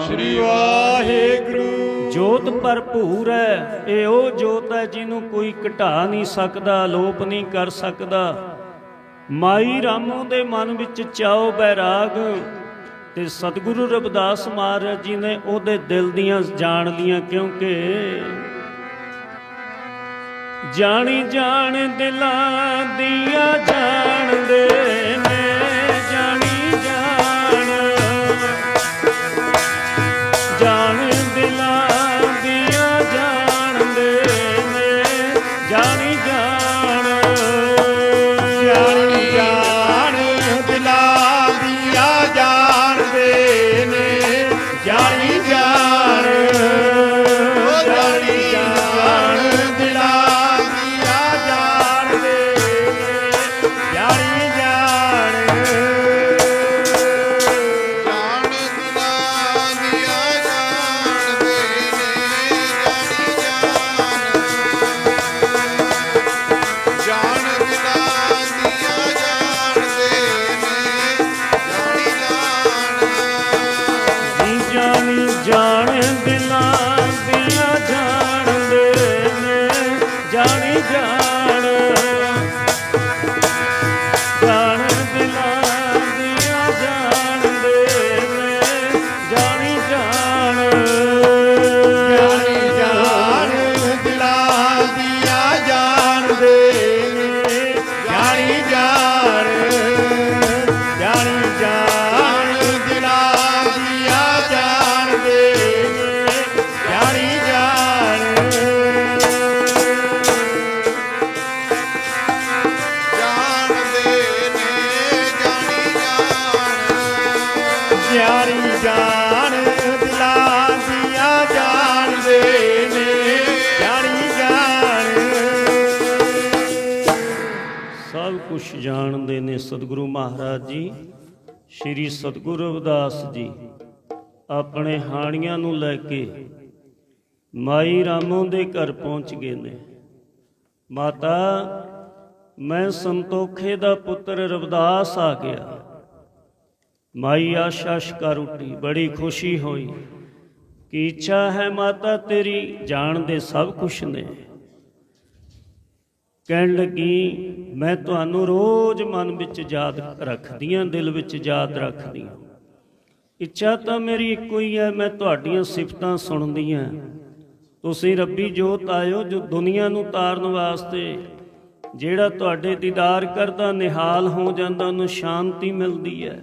ਸ੍ਰੀ ਵਾਹਿਗੁਰੂ। ਜੋਤ ਭਰਪੂਰ ਹੈ। ਇਹ ਉਹ ਜੋਤ ਹੈ ਜਿਹਨੂੰ ਕੋਈ ਘਟਾ ਨਹੀਂ ਸਕਦਾ ਲੋਪ ਨਹੀਂ ਕਰ ਸਕਦਾ। ਮਾਈ ਰਾਮੋ ਦੇ ਮਨ ਵਿੱਚ ਚਾਓ ਬੈਰਾਗ ਤੇ ਸਤਿਗੁਰੂ ਰਵਿਦਾਸ ਮਹਾਰਾਜ ਜੀ ਨੇ ਉਹਦੇ ਦਿਲ ਦੀਆਂ ਜਾਣ ਲੀਆਂ ਕਿਉਂਕਿ ਜਾਣੀ ਜਾਣ ਦਿਲਾਂ ਦੀਆਂ ਜਾਣਦੇ ਜਾਣੀ ਜਾਣ ਦਿਲਾਂ ਦੀਆਂ ਜਾਣਦੇ ਨੇ। ਜਾਣੀ ਜਾਣ ਸਭ ਕੁਝ ਜਾਣਦੇ ਨੇ ਸਤਿਗੁਰੂ ਮਹਾਰਾਜ ਜੀ, ਸ੍ਰੀ ਸਤਿਗੁਰੂ ਰਵਿਦਾਸ ਜੀ। ਆਪਣੇ ਹਾਣੀਆਂ ਨੂੰ ਲੈ ਕੇ ਮਾਈ ਰਾਮੋਂ ਦੇ ਘਰ ਪਹੁੰਚ ਗਏ ਨੇ। ਮਾਤਾ, ਮੈਂ ਸੰਤੋਖੇ ਦਾ ਪੁੱਤਰ ਰਵਿਦਾਸ ਆ ਗਿਆ। ਮਾਈ ਆਸ਼ਾਸ਼ ਕਰ ਉੱਠੀ ਬੜੀ ਖੁਸ਼ੀ ਹੋਈ। ਕੀ ਇੱਛਾ ਹੈ ਮਾਤਾ ਤੇਰੀ? ਜਾਣਦੇ ਸਭ ਕੁਛ ਨੇ। ਕਹਿਣ ਲੱਗੀ, ਮੈਂ ਤੁਹਾਨੂੰ ਰੋਜ਼ ਮਨ ਵਿੱਚ ਯਾਦ ਰੱਖਦੀ ਰੱਖਦੀਆਂ ਦਿਲ ਵਿੱਚ ਯਾਦ ਰੱਖਦੀ ਰੱਖਦੀਆਂ ਇੱਛਾ ਤਾਂ ਮੇਰੀ ਇੱਕੋ ਹੀ ਹੈ, ਮੈਂ ਤੁਹਾਡੀਆਂ ਸਿਫਤਾਂ ਸੁਣਦੀ ਸੁਣਦੀਆਂ ਤੁਸੀਂ ਰੱਬੀ ਜੋਤ ਆਇਓ ਜੋ ਦੁਨੀਆ ਨੂੰ ਤਾਰਨ ਵਾਸਤੇ, ਜਿਹੜਾ ਤੁਹਾਡੇ ਦੀਦਾਰ ਕਰਦਾ, ਨਿਹਾਲ ਹੋ ਜਾਂਦਾ, ਉਹਨੂੰ ਸ਼ਾਂਤੀ ਮਿਲਦੀ ਹੈ।